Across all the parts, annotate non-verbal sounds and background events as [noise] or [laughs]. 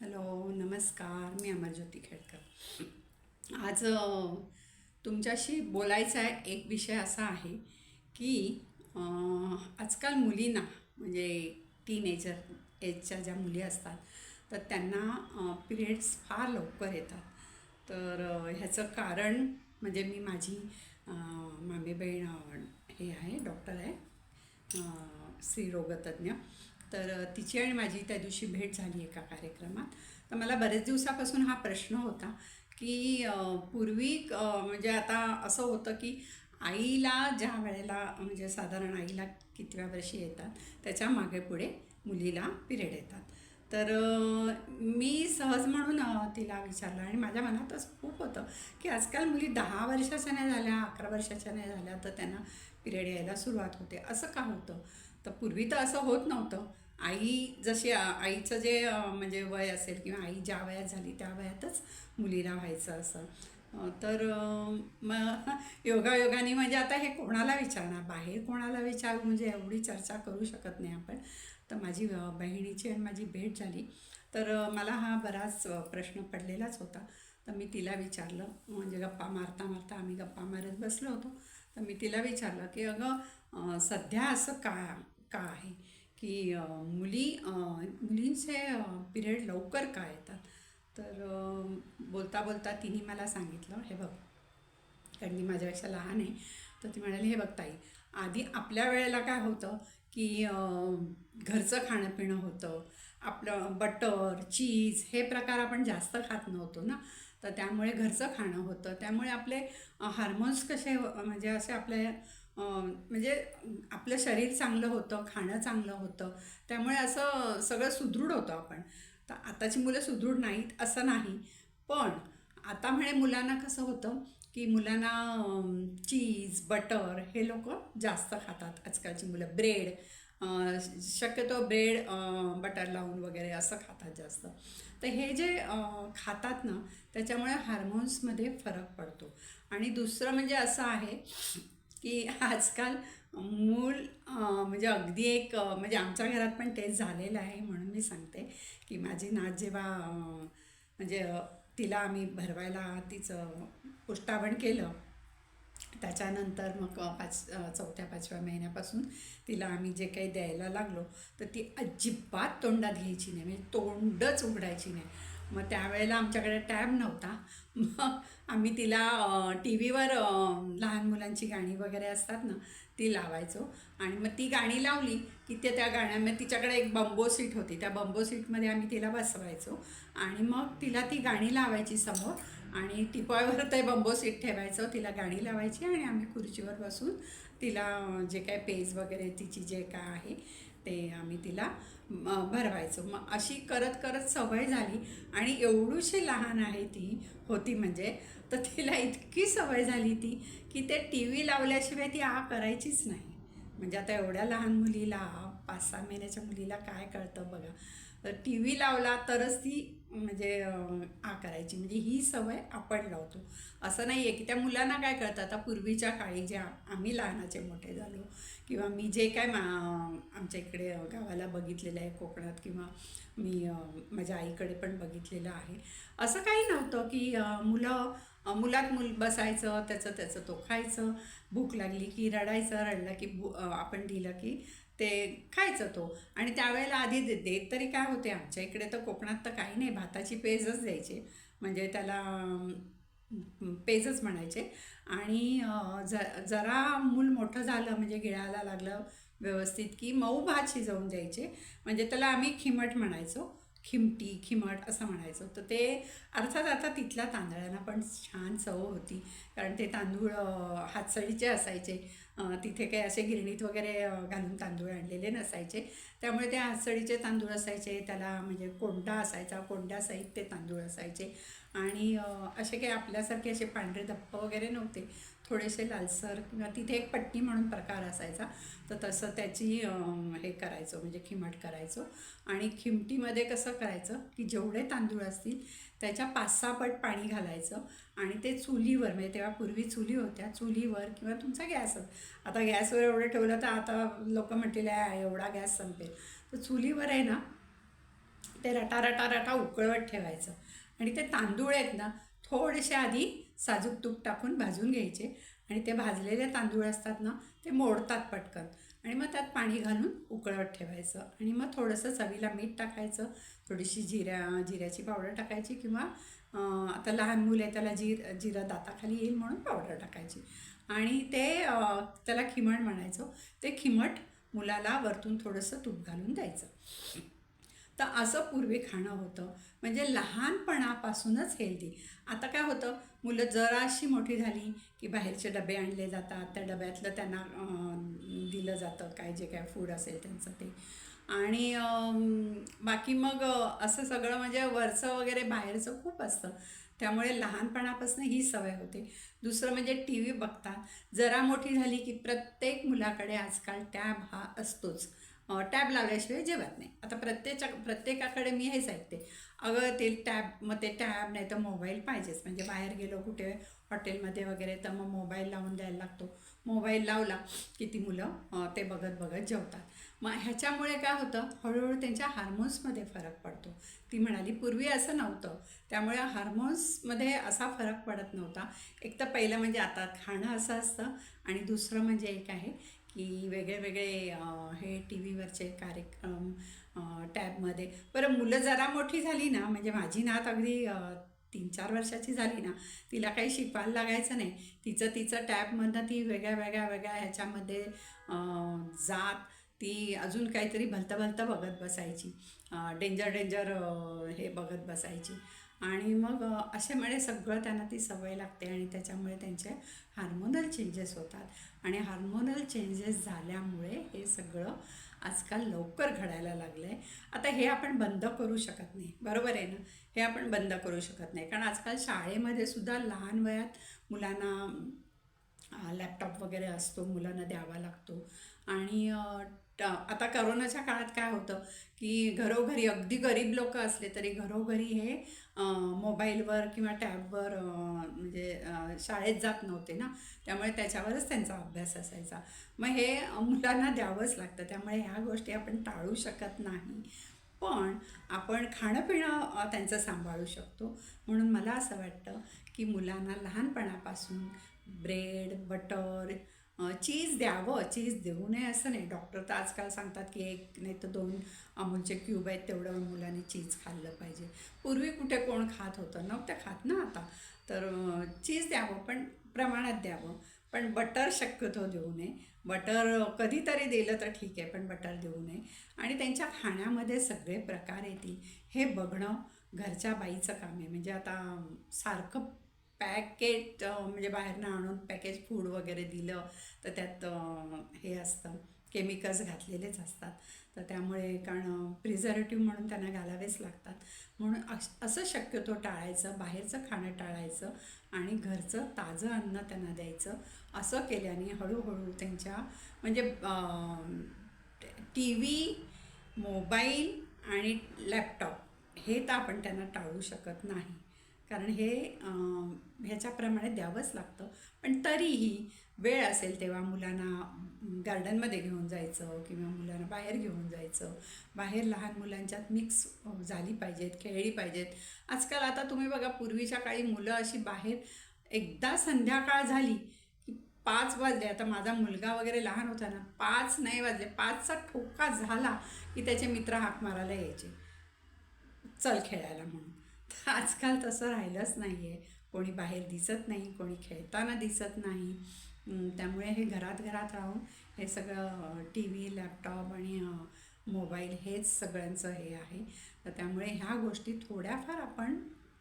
Hello नमस्कार मी अमरज्योती खेडकर. आज तुमच्याशी बोलायचा एक विषय असा आहे की आजकाल मुलींना म्हणजे टीनेजर एजच्या ज्या मुली असतात तर त्यांना पिरियड्स फार लवकर येतात. तर ह्याचं कारण म्हणजे मी माझी मामी बहीण हे आहे डॉक्टर आहे स्त्रीरोगतज्ञ तर तिची आणि माझी त्या दिवशी भेट झाली एका कार्यक्रमात. तर मला बरेच दिवसापासून हा प्रश्न होता की पूर्वी म्हणजे आता असं होतं की आईला ज्या वेळेला म्हणजे साधारण आईला कितव्या वर्षी येतात त्याच्यामागे पुढे मुलीला पिरियड येतात. तर मी सहज म्हणून तिला विचारलं आणि माझ्या मनातच खूप होतं की आजकाल मुली दहा वर्षाच्या नाही झाल्या अकरा वर्षाच्या नाही झाल्या तर त्यांना पिरियड यायला सुरुवात होते. असं का होतं? तर पूर्वी तर असं होत नव्हतं. आई जशी आईचं जे म्हणजे वय असेल किंवा आई ज्या वयात झाली त्या वयातच मुलीला व्हायचं असं. तर मग योगायोगाने म्हणजे आता हे कोणाला विचारणार? बाहेर कोणाला विचारू म्हणजे एवढी चर्चा करू शकत नाही आपण. तर माझी बहिणीची आणि माझी भेट झाली. तर मला हा बराच प्रश्न पडलेलाच होता. तर मी तिला विचारलं. म्हणजे गप्पा मारता मारता आम्ही गप्पा मारत बसलो होतो. तर मी तिला विचारलं की अगं सध्या असं का का आहे की मुली मुलींचे पिरियड लवकर का येतात? तर बोलता बोलता तिने मला सांगितलं हे बघ कारण ती माझ्यापेक्षा लहान आहे. तर ती म्हणाली हे बघ ताई आधी आपल्या वेळेला काय होतं की घरचं खाणं पिणं होतं आपलं बटर चीज हे प्रकार आपण जास्त खात नव्हतो ना. तर त्यामुळे घरचं खाणं होतं. त्यामुळे आपले हार्मोन्स कसे म्हणजे असे आपले म्हणजे आपलं शरीर चांगलं होतं खाणं चांगलं होतं. त्यामुळे असं सगळं सुदृढ होतं आपण. तर आताची मुलं सुदृढ नाहीत असं नाही. पण आता म्हणे मुलांना कसं होतं की मुलांना चीज बटर हे लोक जास्त खातात आजकालची मुलं. ब्रेड शक्यतो ब्रेड बटर लावून वगैरे असं खातात जास्त. तर हे जे खातात ना त्याच्यामुळे हार्मोन्समध्ये फरक पडतो. आणि दुसरं म्हणजे असं आहे की आजकाल मूल म्हणजे अगदी एक म्हणजे आमच्या घरात पण तेच झालेलं आहे म्हणून मी सांगते की माझी नात जेव्हा म्हणजे तिला आम्ही भरवायला तिचं पुष्टावण केलं त्याच्यानंतर मग पाच चौथ्या पाचव्या महिन्यापासून तिला आम्ही जे काही द्यायला लागलो तर ती अजिबात तोंडात घ्यायची नाही. म्हणजे तोंडच उघडायची नाही. मग त्यावेळेला आमच्याकडे टॅब नव्हता. मग आम्ही तिला टी व्हीवर लहान मुलांची गाणी वगैरे असतात ना ती लावायचो. आणि मग ती गाणी लावली की ते त्या गाण्यामध्ये तिच्याकडे एक बंबो सीट होती. त्या बंबो सीटमध्ये आम्ही तिला बसवायचो. आणि मग तिला ती गाणी लावायची समोर. आणि टिपॉयवर ते बंबो सीट ठेवायचं तिला गाणी लावायची आणि आम्ही खुर्चीवर बसून तिला जे काय पेज वगैरे तिची जे काय आहे ते आम्ही तिला भरवायचो. मग अशी करत करत सवय झाली आणि एवढीशी लहान आहे ती होती म्हणजे तर तिला इतकी सवय झाली ती की ते टी व्ही लावल्याशिवाय ती आ करायचीच नाही. म्हणजे आता एवढ्या लहान मुलीला पाच सहा महिन्याच्या मुलीला काय कळतं बघा. तर टी व्ही लावला तरच ती म्हणजे आ करायची म्हणजे ही सवय आपण लावतो. असं नाही आहे की त्या मुलांना काय कळतं? आता पूर्वीच्या काळी जे आम्ही लहानाचे मोठे झालो किंवा मी जे काय मा आमच्या इकडे गावाला बघितलेलं आहे कोकणात किंवा मी माझ्या आईकडे पण बघितलेलं आहे. असं काही नव्हतं की मुलं मुलात मुल बसायचं त्याचं त्याचं तो खायचं भूक लागली की रडायचं रडलं की भू आपण दिलं की ते खायचं तो. आणि त्यावेळेला आधी दे देत तरी काय होते आमच्या इकडे तर कोकणात तर काही नाही भाताची पेजच द्यायचे. म्हणजे त्याला पेजच म्हणायचे. आणि ज जरा मूल मोठं झालं म्हणजे गिळायला लागलं व्यवस्थित की मऊ भात शिजवून द्यायचे. म्हणजे त्याला आम्ही खिमट म्हणायचो. खिमटी खिमट असं म्हणायचो. तर ते अर्थात आता तिथल्या तांदळांना पण छान चव होती. कारण ते तांदूळ हातसडीचे असायचे. तिथे काही असे गिरणीत वगैरे घालून तांदूळ आणलेले नसायचे. त्यामुळे ते आसळीचे तांदूळ असायचे त्याला म्हणजे कोंडा असायचा कोंड्यासहित ते तांदूळ असायचे. आणि असे काही आपल्यासारखे असे पांढरे धप्प वगैरे नव्हते. थोडेसे लालसर किंवा तिथे एक पट्टी म्हणून प्रकार असायचा. तर तसं त्याची हे करायचो म्हणजे खिमट करायचो. आणि खिमटीमध्ये कसं करायचं की जेवढे तांदूळ असतील त्याच्या पाच सहा पट पाणी घालायचं आणि ते चुलीवर म्हणजे तेव्हा पूर्वी चुली होत्या चुलीवर किंवा तुमचा गॅस आता गॅसवर एवढं ठेवलं तर आता लोक म्हटलेले आहे एवढा गॅस संपेल. तर चुलीवर आहे ना ते रटा रटा रटा उकळवत ठेवायचं. आणि ते तांदूळ आहेत ना थोडेसे आधी साजूक तूप टाकून भाजून घ्यायचे. आणि ते भाजलेले तांदूळ असतात ना ते मोडतात पटकन. आणि मग त्यात पाणी घालून उकळवत ठेवायचं. आणि मग थोडंसं चवीला मीठ टाकायचं. थोडीशी जिऱ्या जिऱ्याची पावडर टाकायची किंवा आता लहान मुलं आहे त्याला जीर जिरं दाताखाली येईल म्हणून पावडर टाकायची. आणि ते त्याला खिमट म्हणायचं. ते खिमट मुलाला वरतून थोडंसं तूप घालून द्यायचं. तर असं पूर्वी खाणं होतं. म्हणजे लहानपणापासूनच हेल्दी आता काय होतं? मुलं जराशी मोठी झाली की बाहेरचे डबे आणले जातात. त्या डब्यातलं त्यांना दिलं जातं काय जे काय फूड असेल त्यांचं ते. आणि बाकी मग असं सगळं म्हणजे वरचं वगैरे बाहेरचं खूप असतं. त्यामुळे लहानपणापासून ही सवय होते. दुसरं म्हणजे टी व्ही बघतात जरा मोठी झाली की प्रत्येक मुलाकडे आजकाल टॅब हा असतोच. टॅब लावल्याशिवाय जेवत नाही. आता प्रत्येच्या प्रत्येकाकडे मी हेच ऐकते. अगं ते टॅब मग ते टॅब नाही तर मोबाईल पाहिजेच. म्हणजे बाहेर गेलो कुठे हॉटेलमध्ये वगैरे तर मग मोबाईल लावून द्यायला लागतो. मोबाईल लावला की ती मुलं ते बघत बघत जेवतात. मग ह्याच्यामुळे काय होतं? हळूहळू त्यांच्या हार्मोन्समध्ये फरक पडतो. ती म्हणाली पूर्वी असं नव्हतं. त्यामुळे हार्मोन्समध्ये असा फरक पडत नव्हता. एक तर पहिलं म्हणजे आता खाणं असं असतं आणि दुसरं म्हणजे एक आहे की वेगळे वेगळे हे टी व्हीवरचे कार्यक्रम टॅबमध्ये. बरं मुलं जरा मोठी झाली ना म्हणजे माझी नात अगदी तीन चार वर्षाची झाली ना तिला काही शिकवायला लागायचं नाही. तिचं तिचं टॅबमधनं ती वेगळ्या वेगळ्या वेगळ्या ह्याच्यामध्ये जात ती अजून काहीतरी भलतं भलतं बघत बसायची. डेंजर डेंजर हे बघत बसायची. आणि मग अशामुळे सगळं त्यांना ती सवय लागते आणि त्याच्यामुळे त्यांचे हार्मोनल चेंजेस होतात. आणि हार्मोनल चेंजेस झाल्यामुळे हे सगळं आजकाल लवकर घडायला लागलं आहे आता हे आपण बंद करू शकत नाही. बरोबर आहे ना? हे आपण बंद करू शकत नाही. कारण आजकाल शाळेमध्ये सुद्धा लहान वयात मुलांना लॅपटॉप वगैरे असतो. मुलांना द्यावा लागतो. आणि आता करोनाच्या काळात काय होतं की घरोघरी अगदी गरीब लोक असले तरी घरोघरी हे मोबाईलवर किंवा टॅबवर म्हणजे शाळेत जात नव्हते ना. त्यामुळे त्याच्यावरच त्यांचा अभ्यास असायचा. मग हे मुलांना द्यावंच लागतं. त्यामुळे ह्या गोष्टी आपण टाळू शकत नाही. पण आपण खाणं पिणं त्यांचं सांभाळू शकतो. म्हणून मला असं वाटतं की मुलांना लहानपणापासून ब्रेड बटर चीज द्यावं चीज देऊ नये असं नाही. डॉक्टर तर आजकाल सांगतात की एक नाही तर दोन अमूलचे क्यूब आहेत तेवढं मुलांनी चीज खाल्लं पाहिजे. पूर्वी कुठे कोण खात होतं? नव्हतं खात ना आता. तर चीज द्यावं पण प्रमाणात द्यावं. पण बटर शक्यतो देऊ नये. बटर कधीतरी दिलं तर ठीक आहे पण बटर देऊ नये. आणि त्यांच्या खाण्यामध्ये सगळे प्रकार येतील. हे बघणं घरच्या बाईचं काम आहे. म्हणजे आता सारखं पॅकेट म्हणजे बाहेरनं आणून पॅकेज फूड वगैरे दिलं तर त्यात हे असतं केमिकल्स घातलेलेच असतात. तर त्यामुळे कारण प्रिझर्वेटिव्ह म्हणून त्यांना घालावेच लागतात. म्हणून अश असं शक्यतो टाळायचं बाहेरचं खाणं टाळायचं आणि घरचं ताजं अन्न त्यांना द्यायचं. असं केल्याने हळूहळू त्यांच्या म्हणजे टी व्ही मोबाईल आणि लॅपटॉप हे तर आपण त्यांना टाळू शकत नाही. कारण हे ह्याच्याप्रमाणे द्यावंच लागतं. पण तरीही वेळ असेल तेव्हा मुलांना गार्डनमध्ये घेऊन जायचं किंवा मुलांना बाहेर घेऊन जायचं. बाहेर लहान मुलांच्यात मिक्स झाली पाहिजेत खेळली पाहिजेत. आजकाल आता तुम्ही बघा पूर्वीच्या काळी मुलं अशी बाहेर एकदा संध्याकाळ झाली की पाच वाजले. आता माझा मुलगा वगैरे लहान होता ना पाच नाही वाजले. पाचचा ठोका झाला की त्याचे मित्र हाक मारायला यायचे. चल खेळायला म्हणून. आजकाल तसं राहिलंच नाही आहे कोणी बाहेर दिसत नाही कोणी खेळताना दिसत नाही. त्यामुळे हे घरात घरात राहून हे सगळं टी व्ही लॅपटॉप आणि मोबाईल हेच सगळ्यांचं हे आहे. तर त्यामुळे ह्या गोष्टी थोड्याफार आपण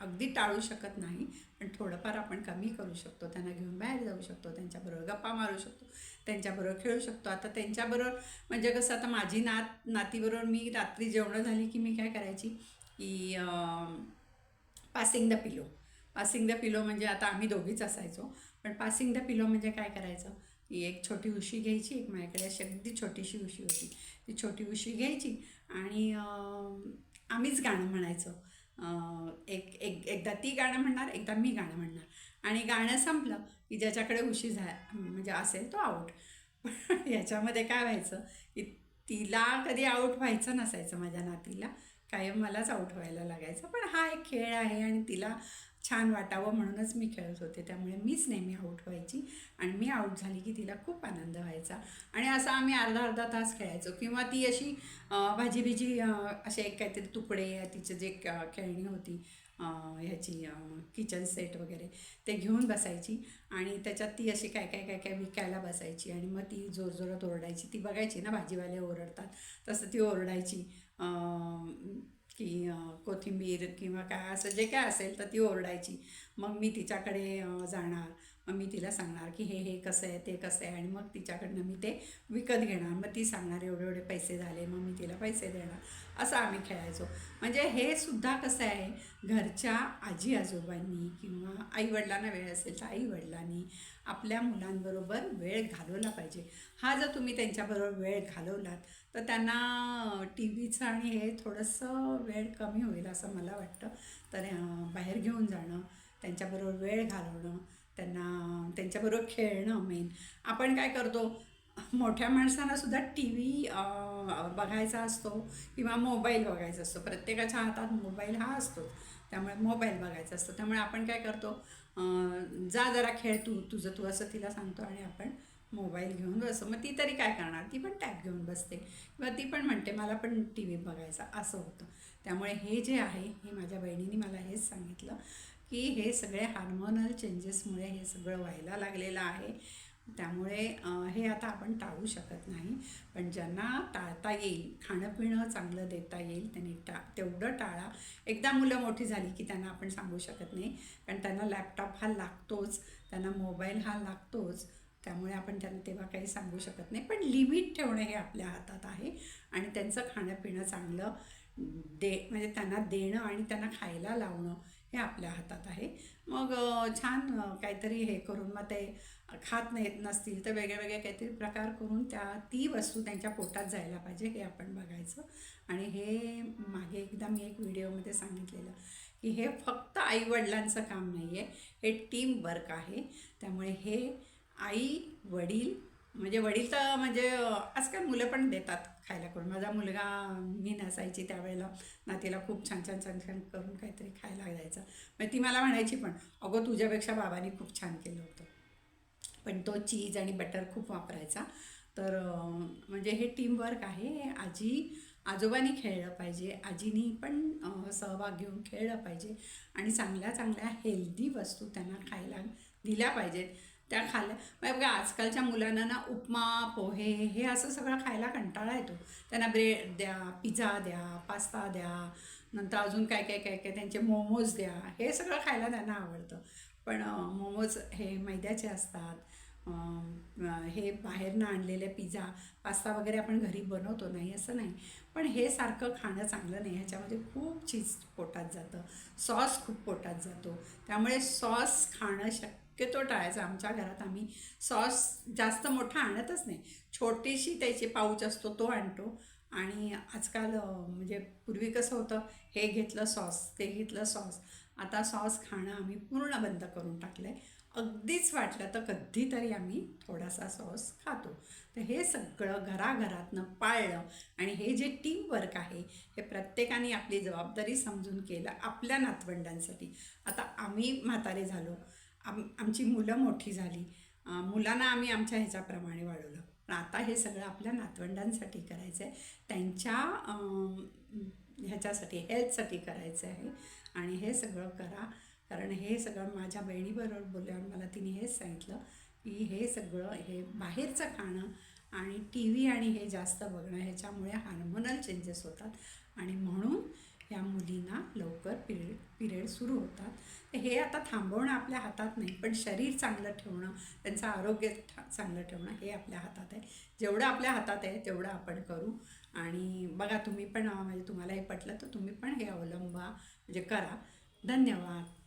अगदी टाळू शकत नाही पण थोडंफार आपण कमी करू शकतो. त्यांना घेऊन बाहेर जाऊ शकतो त्यांच्याबरोबर गप्पा मारू शकतो त्यांच्याबरोबर खेळू शकतो. आता त्यांच्याबरोबर म्हणजे कसं आता माझी नात नातीबरोबर मी रात्री जेवणं झाली की मी काय करायची? की passing the pillow passing the pillow म्हणजे आता आम्ही दोघीच असायचो. पण पासिंग द पिलो म्हणजे काय करायचं? की एक छोटी उशी घ्यायची एक माझ्याकडे अशी अगदी छोटीशी उशी होती. ती छोटी उशी घ्यायची आणि आम्हीच गाणं म्हणायचो. एक एक एकदा ती गाणं म्हणणार एकदा मी गाणं म्हणणार. आणि गाणं संपलं की ज्याच्याकडे उशी झा म्हणजे असेल तो आऊट पण [laughs] याच्यामध्ये काय व्हायचं की तिला कधी आऊट व्हायचं नसायचं माझ्या नातीला. कायम मलाच आऊट व्हायला लागायचं. पण हा एक खेळ आहे आणि तिला छान वाटावं म्हणूनच मी खेळत होते. त्यामुळे मीच नेहमी आऊट व्हायची आणि मी आऊट झाली की तिला खूप आनंद व्हायचा. आणि असा आम्ही अर्धा अर्धा तास खेळायचो. किंवा ती अशी भाजी बिजी असे एक काहीतरी तुकडे तिचे जे क- खेळणी होती ह्याची किचन सेट वगैरे ते घेऊन बसायची. आणि त्याच्यात ती अशी काय काय काय काय विकायला बसायची. आणि मग ती जोरजोरात ओरडायची. ती बघायची ना भाजीवाले ओरडतात. तसं ती ओरडायची. कोथिंबीर किंवा काय असं जे काय असेल तर ती ओरडायची. मग मी तिच्याकडे जाणार. मग मी तिला सांगणार की हे हे कसं आहे ते कसं आहे. आणि मग तिच्याकडनं मी ते विकत घेणार. मग ती सांगणार एवढे एवढे पैसे झाले. मग मी तिला पैसे देणार. असं आम्ही खेळायचो. म्हणजे हे सुद्धा कसं आहे घरच्या आजी आजोबांनी किंवा आईवडिलांना वेळ असेल तर आईवडिलांनी आपल्या मुलांबरोबर वेळ घालवला पाहिजे. हा जर तुम्ही त्यांच्याबरोबर वेळ घालवलात तर त्यांना टी व्हीचं आणि हे थोडंसं वेळ कमी होईल असं मला वाटतं. तर बाहेर घेऊन जाणं त्यांच्याबरोबर वेळ घालवणं त्यांना त्यांच्याबरोबर खेळणं मेन आपण काय करतो मोठ्या माणसांना सुद्धा टी व्ही बघायचा असतो किंवा मोबाईल बघायचा असतो. प्रत्येकाच्या हातात मोबाईल हा असतो त्यामुळे मोबाईल बघायचा असतो. त्यामुळे आपण काय करतो जा जरा खेळ तू तुझं तू असं तिला सांगतो आणि आपण मोबाईल घेऊन बसतो मग ती तरी काय करणार? ती पण टॅब घेऊन बसते. किंवा ती पण म्हणते मला पण टी व्ही बघायचा. असं होतं. त्यामुळे हे जे आहे हे माझ्या बहिणीने मला हेच सांगितलं की हे सगळे हार्मोनल चेंजेसमुळे हे सगळं व्हायला लागलेलं आहे. त्यामुळे हे आता आपण टाळू शकत नाही. पण ज्यांना टाळता येईल खाणं पिणं चांगलं देता येईल त्यांनी टा तेवढं टाळा. एकदा मुलं मोठी झाली की त्यांना आपण सांगू शकत नाही. कारण त्यांना लॅपटॉप हा लागतोच त्यांना मोबाईल हा लागतोच. त्यामुळे आपण त्यांना तेव्हा काही सांगू शकत नाही. पण लिमिट ठेवणं हे आपल्या हातात आहे. आणि त्यांचं खाणं पिणं चांगलं दे म्हणजे त्यांना देणं आणि त्यांना खायला लावणं हे आपल्या हातात आहे. मग छान काहीतरी हे करून मग ते खात नाही नसतील तर वेगळे वेगळे काहीतरी प्रकार करून त्या ती वस्तू त्यांच्या पोटात जायला पाहिजे हे आपण बघायचं. आणि हे मागे एकदा मी एक व्हिडिओमध्ये सांगितलेलं की हे फक्त आईवडिलांचं काम नाही आहे हे टीम वर्क आहे. त्यामुळे हे आई वडील म्हणजे वडील तर म्हणजे आजकाल मुलं पण देतात खायला करून. माझा मुलगा मी नसायची त्यावेळेला नातीला खूप छान छान छान छान करून काहीतरी खायला द्यायचं मग ती मला म्हणायची पण अगं तुझ्यापेक्षा बाबांनी खूप छान केलं होतं. पण तो चीज आणि बटर खूप वापरायचा. तर म्हणजे हे टीमवर्क आहे. हे आजी आजोबांनी खेळलं पाहिजे. आजीनी पण सहभाग घेऊन खेळलं पाहिजे. आणि चांगल्या चांगल्या हेल्दी वस्तू त्यांना खायला दिल्या पाहिजेत. त्या खाल्ल्या मग म्हणजे बघा आजकालच्या मुलांना ना उपमा पोहे हे असं सगळं खायला कंटाळा येतो. त्यांना ब्रेड द्या पिझ्झा द्या पास्ता द्या नंतर अजून काय काय काय काय त्यांचे मोमोज द्या हे सगळं खायला त्यांना आवडतं. पण मोमोज हे मैद्याचे असतात. हे बाहेरनं आणलेले पिझ्झा पास्ता वगैरे आपण घरी बनवतो नाही असं नाही. पण हे सारखं खाणं चांगलं नाही. ह्याच्यामध्ये खूप चीज पोटात जातं. सॉस खूप पोटात जातो. त्यामुळे सॉस खाणं शक्यतो टाळायचं. आमच्या घरात आम्ही सॉस जास्त मोठा आणतच नाही. छोटीशी त्याची पाऊच असतो तो आणतो. आणि आजकाल म्हणजे पूर्वी कसं होतं हे घेतलं सॉस ते घेतलं सॉस. आता सॉस खाणं आम्ही पूर्ण बंद करून टाकलं आहे अगदीच वाटलं तर कधीतरी आम्ही थोडासा सॉस खातो. तर हे सगळं घराघरातनं पाळलं आणि हे जे टीमवर्क आहे हे प्रत्येकाने आपली जबाबदारी समजून केलं आपल्या नातवंडांसाठी. आता आम्ही म्हातारे झालो. आम आमची मुलं मोठी झाली. मुलांना आम्ही आमच्या ह्याच्याप्रमाणे वाढवलं. पण आता हे सगळं आपल्या नातवंडांसाठी करायचं आहे त्यांच्या ह्याच्यासाठी हेल्थसाठी करायचं आहे आणि हे सगळं करा. कारण हे सगळं माझ्या बहिणीबरोबर बोलल्यावर मला तिने हेच सांगितलं की हे सगळं हे बाहेरचं खाणं आणि टी व्ही आणि हे जास्त बघणं ह्याच्यामुळे हार्मोनल चेंजेस होतात आणि म्हणून ह्या मुलींना लवकर पिरियड पिरियड सुरू होतात. तर हे आता थांबवणं आपल्या हातात नाही पण शरीर चांगलं ठेवणं त्यांचं आरोग्य ठा- चांगलं ठेवणं हे आपल्या हातात आहे. जेवढं आपल्या हातात आहे तेवढं आपण करू. आणि बघा तुम्ही पण म्हणजे तुम्हाला हे पटलं तर तुम्ही पण हे अवलंबा म्हणजे करा. धन्यवाद.